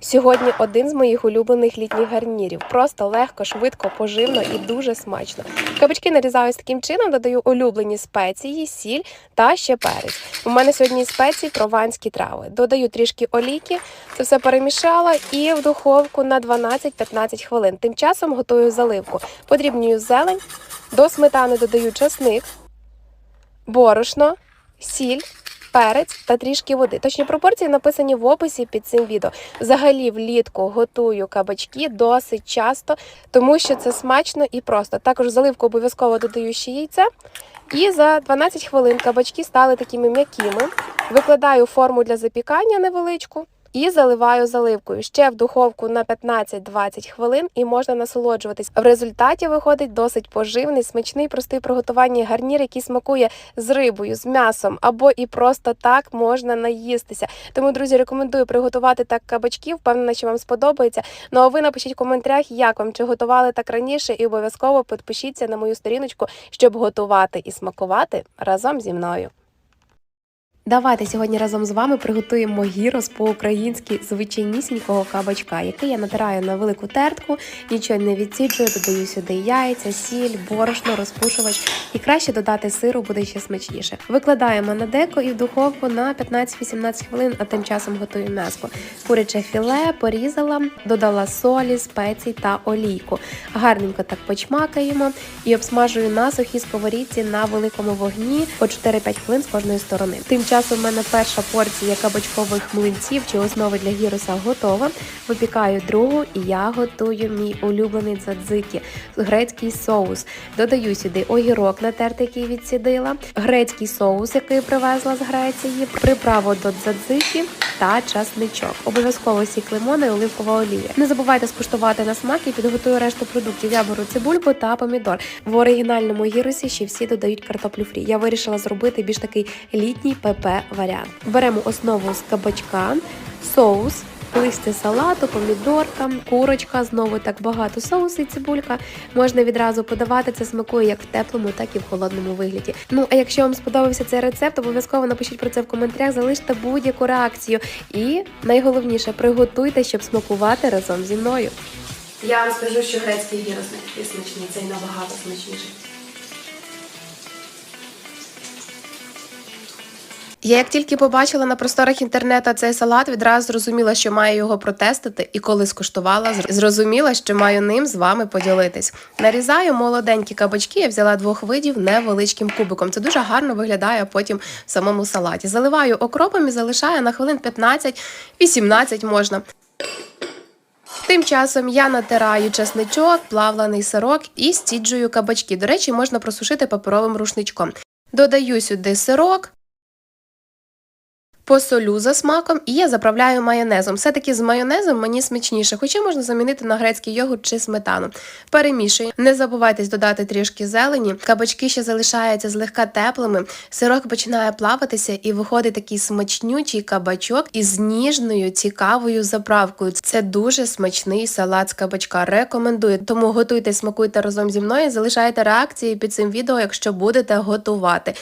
Сьогодні один з моїх улюблених літніх гарнірів. Просто легко, швидко, поживно і дуже смачно. Кабачки нарізаю ось таким чином, додаю улюблені спеції, сіль та ще перець. У мене сьогодні спеції прованські трави. Додаю трішки олійки, це все перемішала і в духовку на 12-15 хвилин. Тим часом готую заливку. Подрібнюю зелень, до сметани додаю часник, борошно, сіль. Перець та трішки води. Точні пропорції написані в описі під цим відео. Взагалі влітку готую кабачки досить часто, тому що це смачно і просто. Також в заливку обов'язково додаю ще яйце. І за 12 хвилин кабачки стали такими м'якими. Викладаю форму для запікання невеличку. І заливаю заливкою ще в духовку на 15-20 хвилин і можна насолоджуватись. В результаті виходить досить поживний, смачний, простий приготування гарнір, який смакує з рибою, з м'ясом або і просто так можна наїстися. Тому, друзі, рекомендую приготувати так кабачки. Впевнена, що вам сподобається. Ну а ви напишіть в коментарях, як вам чи готували так раніше, і обов'язково підпишіться на мою сторіночку, щоб готувати і смакувати разом зі мною. Давайте сьогодні разом з вами приготуємо гірос по-українськи звичайнісінького кабачка, який я натираю на велику тертку, нічого не відсіджую, додаю сюди яйця, сіль, борошно, розпушувач і краще додати сиру буде ще смачніше. Викладаємо на деко і в духовку на 15-18 хвилин, а тим часом готую м'ясо. Куряче філе порізала, додала солі, спецій та олійку. Гарненько так почмакаємо і обсмажую на сухій сковорідці на великому вогні по 4-5 хвилин з кожної сторони. Тим часом в мене перша порція кабачкових млинців чи основи для гіруса готова. Випікаю другу, і я готую мій улюблений дзадзикі, грецький соус. Додаю сюди огірок натертий, який відсідила, грецький соус, який привезла з Греції, приправу до дзадзикі та часничок. Обов'язково сік лимона і оливкова олія. Не забувайте скуштувати на смак і підготую решту продуктів. Я беру цибульку та помідор. В оригінальному гірусі ще всі додають картоплю фрі. Я вирішила зробити більш такий літній ПП варіант. Беремо основу з кабачка, соус. Листя салату, помідорка, курочка, знову так багато соусу і цибулька. Можна відразу подавати це смакує як в теплому, так і в холодному вигляді. Ну а якщо вам сподобався цей рецепт, обов'язково напишіть про це в коментарях, залиште будь-яку реакцію. І найголовніше приготуйте, щоб смакувати разом зі мною. Я вам скажу, що грецький гірос не такий смачний, набагато смачніший. Я як тільки побачила на просторах інтернету цей салат, відразу зрозуміла, що маю його протестити, і коли скуштувала, зрозуміла, що маю ним з вами поділитись. Нарізаю молоденькі кабачки, я взяла двох видів невеличким кубиком. Це дуже гарно виглядає потім в самому салаті. Заливаю окропом і залишаю на хвилин 15-18 можна. Тим часом я натираю чесничок, плавлений сирок і стіджую кабачки. До речі, можна просушити паперовим рушничком. Додаю сюди сирок. Посолю за смаком і я заправляю майонезом. Все-таки з майонезом мені смачніше, хоча можна замінити на грецький йогурт чи сметану. Перемішую. Не забувайтесь додати трішки зелені. Кабачки ще залишаються злегка теплими. Сирок починає плаватися і виходить такий смачнючий кабачок із ніжною цікавою заправкою. Це дуже смачний салат з кабачка. Рекомендую. Тому готуйте, смакуйте разом зі мною. Залишайте реакції під цим відео, якщо будете готувати.